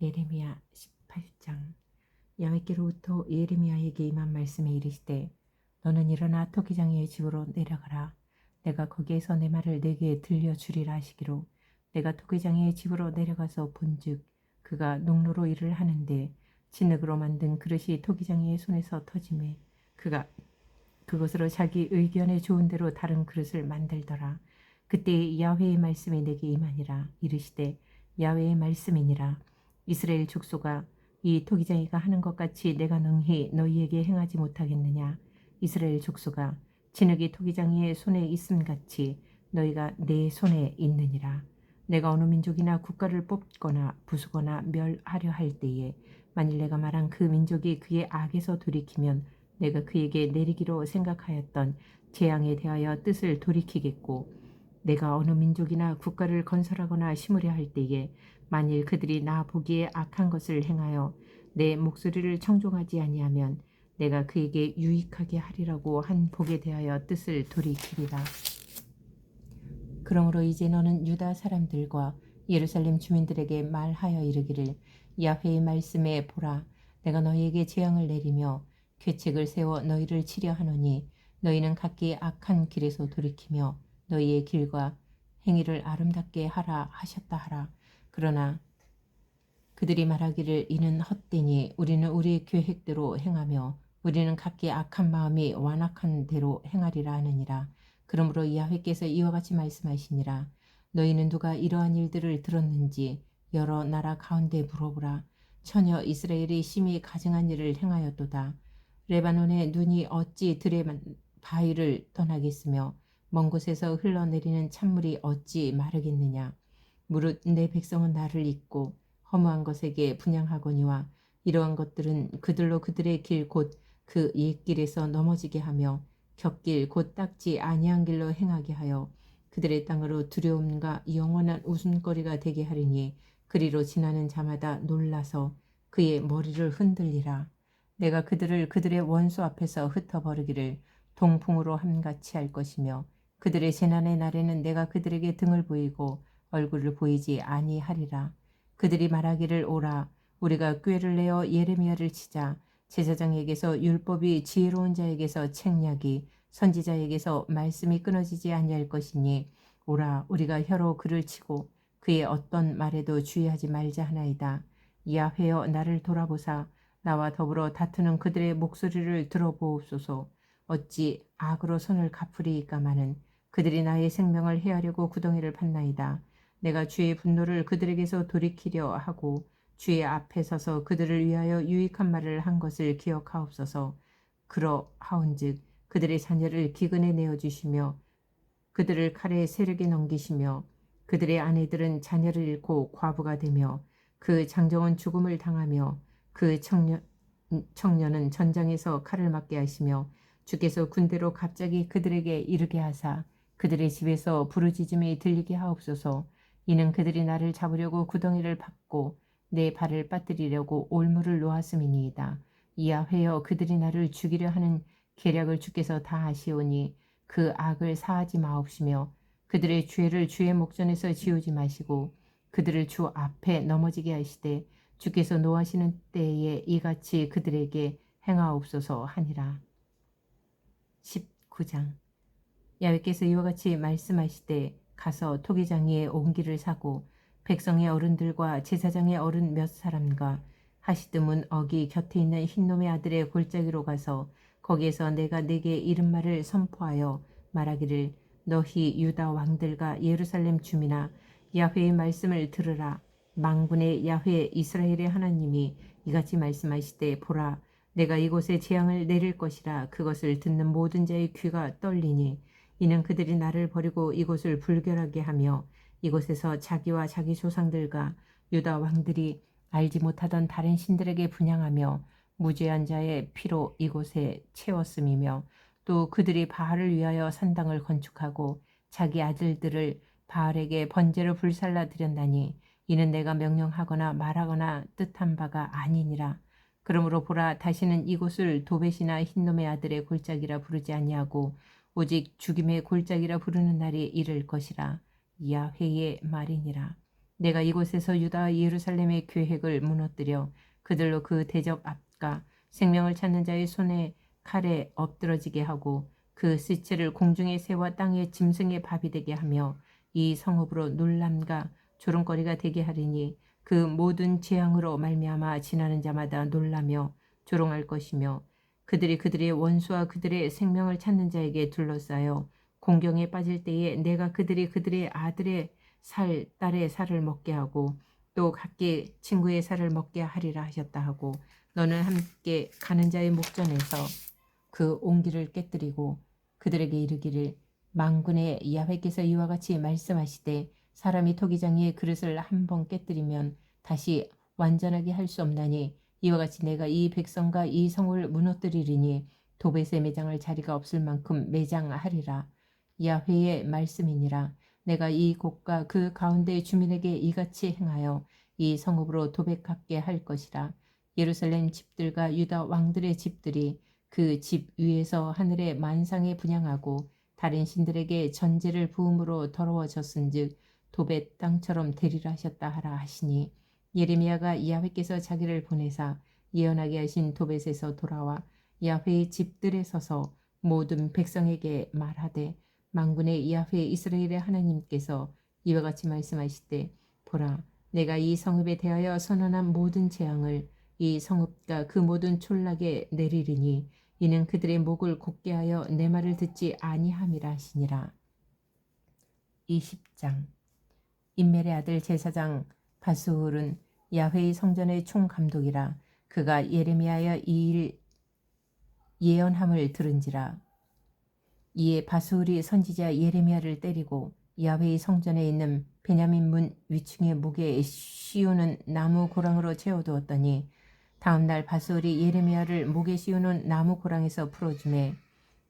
예레미야 18장. 야훼께로부터 예레미야에게 임한 말씀에 이르시되 너는 일어나 토기장의 집으로 내려가라. 내가 거기에서 내 말을 내게 들려주리라 하시기로. 내가 토기장의 집으로 내려가서 본즉 그가 농로로 일을 하는데 진흙으로 만든 그릇이 토기장의 손에서 터짐에 그가 그것으로 자기 의견에 좋은 대로 다른 그릇을 만들더라. 그때 야훼의 말씀이 내게 임하니라. 이르시되 야훼의 말씀이니라 이스라엘 족속아 이 토기장이가 하는 것 같이 내가 능히 너희에게 행하지 못하겠느냐? 이스라엘 족속아 진흙이 토기장이의 손에 있음 같이 너희가 내 손에 있느니라. 내가 어느 민족이나 국가를 뽑거나 부수거나 멸하려 할 때에 만일 내가 말한 그 민족이 그의 악에서 돌이키면 내가 그에게 내리기로 생각하였던 재앙에 대하여 뜻을 돌이키겠고 내가 어느 민족이나 국가를 건설하거나 심으려 할 때에 만일 그들이 나 보기에 악한 것을 행하여 내 목소리를 청종하지 아니하면 내가 그에게 유익하게 하리라고 한 복에 대하여 뜻을 돌이키리라. 그러므로 이제 너는 유다 사람들과 예루살렘 주민들에게 말하여 이르기를 야훼의 말씀에 보라 내가 너희에게 재앙을 내리며 괴책을 세워 너희를 치려 하노니 너희는 각기 악한 길에서 돌이키며 너희의 길과 행위를 아름답게 하라 하셨다 하라 그러나 그들이 말하기를 이는 헛되니 우리는 우리의 계획대로 행하며 우리는 각기 악한 마음이 완악한 대로 행하리라 하느니라. 그러므로 야훼께서 이와 같이 말씀하시니라. 너희는 누가 이러한 일들을 들었는지 여러 나라 가운데 물어보라. 처녀 이스라엘이 심히 가증한 일을 행하였도다. 레바논의 눈이 어찌 들의 바위를 떠나겠으며 먼 곳에서 흘러내리는 찬물이 어찌 마르겠느냐. 무릇 내 백성은 나를 잊고 허무한 것에게 분양하거니와 이러한 것들은 그들로 그들의 길 곧 그 옛길에서 넘어지게 하며 곁길 곧 닦지 아니한 길로 행하게 하여 그들의 땅으로 두려움과 영원한 웃음거리가 되게 하리니 그리로 지나는 자마다 놀라서 그의 머리를 흔들리라. 내가 그들을 그들의 원수 앞에서 흩어버리기를 동풍으로 함같이 할 것이며 그들의 재난의 날에는 내가 그들에게 등을 보이고 얼굴을 보이지 아니하리라. 그들이 말하기를 오라 우리가 꾀를 내어 예레미야를 치자 제사장에게서 율법이 지혜로운 자에게서 책략이 선지자에게서 말씀이 끊어지지 아니할 것이니 오라 우리가 혀로 그를 치고 그의 어떤 말에도 주의하지 말자 하나이다. 야훼여 나를 돌아보사 나와 더불어 다투는 그들의 목소리를 들어보옵소서 어찌 악으로 손을 갚으리이까마는 그들이 나의 생명을 해하려고 구덩이를 팠나이다. 내가 주의 분노를 그들에게서 돌이키려 하고 주의 앞에 서서 그들을 위하여 유익한 말을 한 것을 기억하옵소서. 그러하온즉 그들의 자녀를 기근에 내어 주시며 그들을 칼의 세력에 넘기시며 그들의 아내들은 자녀를 잃고 과부가 되며 그 장정은 죽음을 당하며 그 청년, 청년은 전장에서 칼을 맞게 하시며 주께서 군대로 갑자기 그들에게 이르게 하사 그들의 집에서 부르짖음이 들리게 하옵소서 이는 그들이 나를 잡으려고 구덩이를 팠고 내 발을 빠뜨리려고 올무를 놓았음이니이다. 이야 회여 그들이 나를 죽이려 하는 계략을 주께서 다 아시오니 그 악을 사하지 마옵시며 그들의 죄를 주의 목전에서 지우지 마시고 그들을 주 앞에 넘어지게 하시되 주께서 노하시는 때에 이같이 그들에게 행하옵소서 하니라. 19장 야외께서 이와 같이 말씀하시되 가서 토기장이의 옹기를 사고 백성의 어른들과 제사장의 어른 몇 사람과 하시드문 어기 곁에 있는 흰놈의 아들의 골짜기로 가서 거기에서 내가 내게 이른 말을 선포하여 말하기를 너희 유다 왕들과 예루살렘 주민아 야훼의 말씀을 들으라. 망군의 야훼 이스라엘의 하나님이 이같이 말씀하시되 보라 내가 이곳에 재앙을 내릴 것이라. 그것을 듣는 모든 자의 귀가 떨리니 이는 그들이 나를 버리고 이곳을 불결하게 하며 이곳에서 자기와 자기 조상들과 유다 왕들이 알지 못하던 다른 신들에게 분양하며 무죄한 자의 피로 이곳에 채웠음이며 또 그들이 바알을 위하여 산당을 건축하고 자기 아들들을 바알에게 번제로 불살라 드렸나니 이는 내가 명령하거나 말하거나 뜻한 바가 아니니라. 그러므로 보라 다시는 이곳을 도벳이나 흰놈의 아들의 골짜기라 부르지 아니하고 오직 죽임의 골짜기라 부르는 날이 이를 것이라. 야훼의 말이니라. 내가 이곳에서 유다 예루살렘의 계획을 무너뜨려 그들로 그 대적 앞과 생명을 찾는 자의 손에 칼에 엎드러지게 하고 그 시체를 공중의 새와 땅의 짐승의 밥이 되게 하며 이 성읍으로 놀람과 조롱거리가 되게 하리니 그 모든 재앙으로 말미암아 지나는 자마다 놀라며 조롱할 것이며 그들이 그들의 원수와 그들의 생명을 찾는 자에게 둘러싸여 공경에 빠질 때에 내가 그들이 그들의 아들의 살, 딸의 살을 먹게 하고 또 각기 친구의 살을 먹게 하리라 하셨다 하고 너는 함께 가는 자의 목전에서 그 옹기를 깨뜨리고 그들에게 이르기를 망군의 야훼께서 이와 같이 말씀하시되 사람이 토기장의 그릇을 한 번 깨뜨리면 다시 완전하게 할 수 없나니 이와 같이 내가 이 백성과 이 성을 무너뜨리리니 도벳의 매장할 자리가 없을 만큼 매장하리라. 야훼의 말씀이니라. 내가 이 곳과 그 가운데 주민에게 이같이 행하여 이 성읍으로 도백하게 할 것이라. 예루살렘 집들과 유다 왕들의 집들이 그 집 위에서 하늘의 만상에 분양하고 다른 신들에게 전제를 부음으로 더러워졌은즉 도벳 땅처럼 되리라 하셨다 하라 하시니 예레미야가 야훼께서 자기를 보내사 예언하게 하신 도벳에서 돌아와 야훼의 집들에 서서 모든 백성에게 말하되 망군의 야훼 이스라엘의 하나님께서 이와 같이 말씀하시되 보라 내가 이 성읍에 대하여 선언한 모든 재앙을 이 성읍과 그 모든 촌락에 내리리니 이는 그들의 목을 곧게 하여 내 말을 듣지 아니함이라 하시니라. 20장 인멜의 아들 제사장 바스울은 야훼의 성전의 총감독이라 그가 예레미야의 이일 예언함을 들은지라. 이에 바스울이 선지자 예레미야를 때리고 야훼의 성전에 있는 베냐민 문 위층의 목에 씌우는 나무 고랑으로 채워두었더니 다음 날 바스울이 예레미야를 목에 씌우는 나무 고랑에서 풀어주매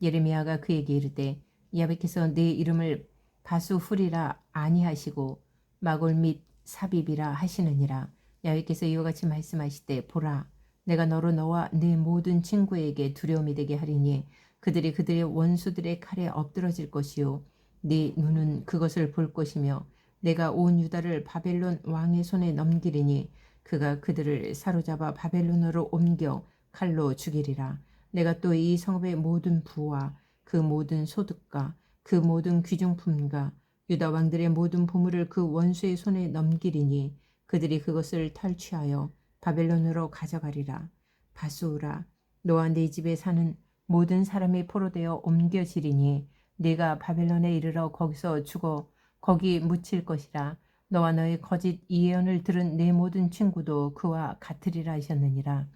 예레미야가 그에게 이르되 야훼께서 내 이름을 바수훌이라 아니하시고 마골 및 사비비라 하시느니라. 야훼께서 이와 같이 말씀하시되 보라 내가 너로 너와 내 모든 친구에게 두려움이 되게 하리니 그들이 그들의 원수들의 칼에 엎드러질 것이요. 네 눈은 그것을 볼 것이며 내가 온 유다를 바벨론 왕의 손에 넘기리니 그가 그들을 사로잡아 바벨론으로 옮겨 칼로 죽이리라. 내가 또 이 성읍의 모든 부와 그 모든 소득과 그 모든 귀중품과 유다 왕들의 모든 보물을 그 원수의 손에 넘기리니 그들이 그것을 탈취하여 바벨론으로 가져가리라. 바수우라 너와 네 집에 사는 모든 사람이 포로되어 옮겨지리니 네가 바벨론에 이르러 거기서 죽어 거기 묻힐 것이라. 너와 너의 거짓 예언을 들은 내 모든 친구도 그와 같으리라 하셨느니라.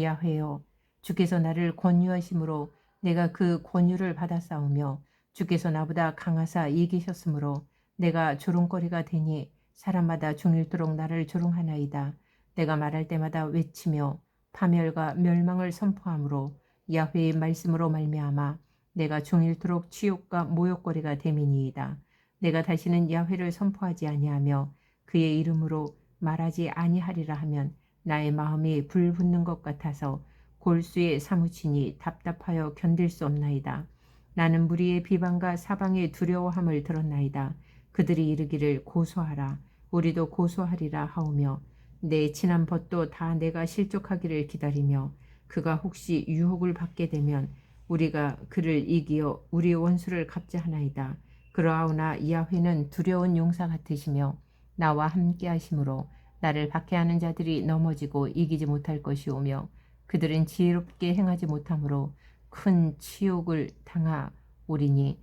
야훼여 주께서 나를 권유하심으로 내가 그 권유를 받아 싸우며 주께서 나보다 강하사 이기셨으므로 내가 조롱거리가 되니 사람마다 종일토록 나를 조롱하나이다. 내가 말할 때마다 외치며 파멸과 멸망을 선포하므로 야훼의 말씀으로 말미암아 내가 종일토록 치욕과 모욕거리가 됨이니이다. 내가 다시는 야훼를 선포하지 아니하며 그의 이름으로 말하지 아니하리라 하면 나의 마음이 불붙는 것 같아서 골수에 사무치니 답답하여 견딜 수 없나이다. 나는 무리의 비방과 사방의 두려워함을 들었나이다. 그들이 이르기를 고소하라. 우리도 고소하리라 하오며 내 지난 벗도 다 내가 실족하기를 기다리며 그가 혹시 유혹을 받게 되면 우리가 그를 이기어 우리 원수를 갚자하나이다. 그러하오나 야훼는 두려운 용사 같으시며 나와 함께 하심으로 나를 박해하는 자들이 넘어지고 이기지 못할 것이오며 그들은 지혜롭게 행하지 못하므로 큰 치욕을 당하오리니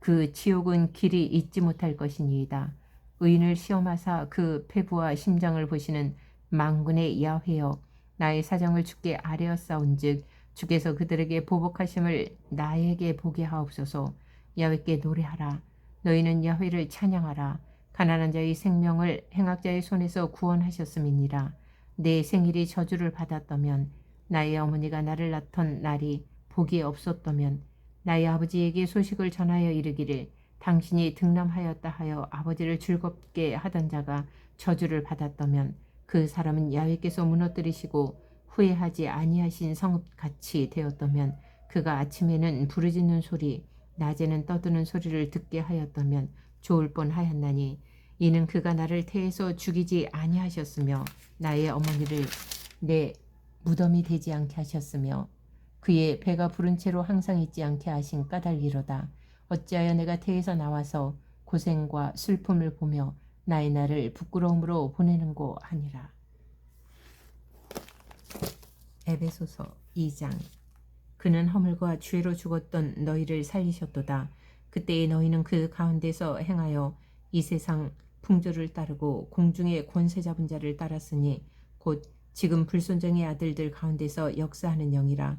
그 치욕은 길이 잊지 못할 것이니이다. 의인을 시험하사 그 폐부와 심장을 보시는 망군의 야훼여 나의 사정을 주께 아뢰었사온즉 주께서 그들에게 보복하심을 나에게 보게 하옵소서. 야훼께 노래하라. 너희는 야훼를 찬양하라. 가난한 자의 생명을 행악자의 손에서 구원하셨음이니라. 내 생일이 저주를 받았다면 나의 어머니가 나를 낳던 날이 복이 없었다면 나의 아버지에게 소식을 전하여 이르기를 당신이 등남하였다 하여 아버지를 즐겁게 하던 자가 저주를 받았다면 그 사람은 야훼께서 무너뜨리시고 후회하지 아니하신 성읍같이 되었다면 그가 아침에는 부르짖는 소리 낮에는 떠드는 소리를 듣게 하였다면 좋을 뻔하였나니 이는 그가 나를 태에서 죽이지 아니하셨으며 나의 어머니를 내 무덤이 되지 않게 하셨으며 그의 배가 부른 채로 항상 있지 않게 하신 까닭이로다. 어찌하여 내가 태에서 나와서 고생과 슬픔을 보며 나의 날을 부끄러움으로 보내는고 하니라. 에베소서 2장 그는 허물과 죄로 죽었던 너희를 살리셨도다. 그때의 너희는 그 가운데서 행하여 이 세상 풍조를 따르고 공중의 권세 잡은 자를 따랐으니 곧 지금 불순종의 아들들 가운데서 역사하는 영이라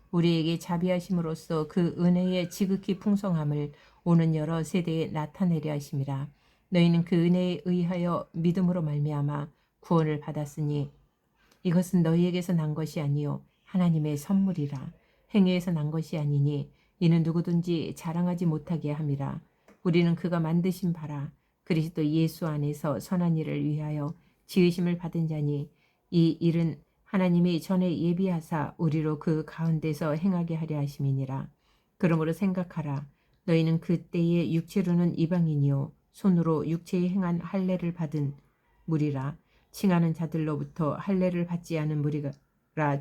우리에게 자비하심으로써 그 은혜의 지극히 풍성함을 오는 여러 세대에 나타내려 하심이라 너희는 그 은혜에 의하여 믿음으로 말미암아 구원을 받았으니 이것은 너희에게서 난 것이 아니요 하나님의 선물이라. 행위에서 난 것이 아니니 이는 누구든지 자랑하지 못하게 함이라. 우리는 그가 만드신 바라. 그리스도 예수 안에서 선한 일을 위하여 지으심을 받은 자니 이 일은 하나님이 전에 예비하사 우리로 그 가운데서 행하게 하려 하심이니라. 그러므로 생각하라. 너희는 그때의 육체로는 이방인이요. 손으로 육체에 행한 할례를 받은 무리라. 칭하는 자들로부터 할례를 받지 않은 무리라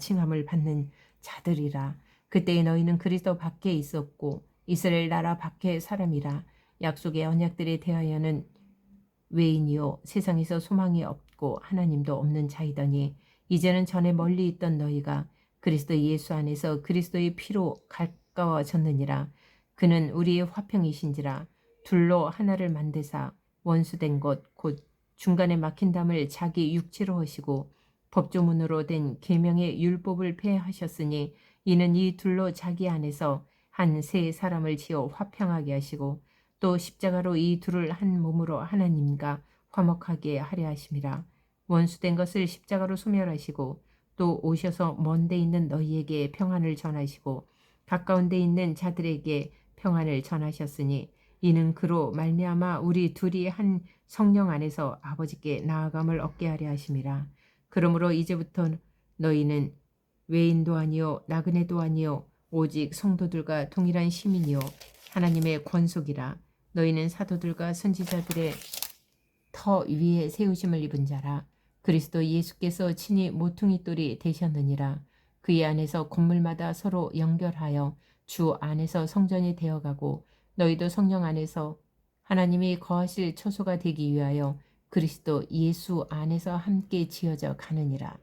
칭함을 받는 자들이라. 그때에 너희는 그리스도 밖에 있었고 이스라엘 나라 밖에 사람이라. 약속의 언약들에 대하여는 외인이요. 세상에서 소망이 없고 하나님도 없는 자이더니 이제는 전에 멀리 있던 너희가 그리스도 예수 안에서 그리스도의 피로 가까워졌느니라. 그는 우리의 화평이신지라 둘로 하나를 만드사 원수된 것 곧 중간에 막힌 담을 자기 육체로 하시고 법조문으로 된 계명의 율법을 폐하셨으니 이는 이 둘로 자기 안에서 한 세 사람을 지어 화평하게 하시고 또 십자가로 이 둘을 한 몸으로 하나님과 화목하게 하려 하심이라 원수된 것을 십자가로 소멸하시고 또 오셔서 먼데 있는 너희에게 평안을 전하시고 가까운 데 있는 자들에게 평안을 전하셨으니 이는 그로 말미암아 우리 둘이 한 성령 안에서 아버지께 나아감을 얻게 하려 하심이라. 그러므로 이제부터 너희는 외인도 아니요 나그네도 아니요 오직 성도들과 동일한 시민이요 하나님의 권속이라. 너희는 사도들과 선지자들의 터 위에 세우심을 입은 자라 그리스도 예수께서 친히 모퉁이 돌이 되셨느니라 그의 안에서 건물마다 서로 연결하여 주 안에서 성전이 되어가고 너희도 성령 안에서 하나님이 거하실 처소가 되기 위하여 그리스도 예수 안에서 함께 지어져 가느니라.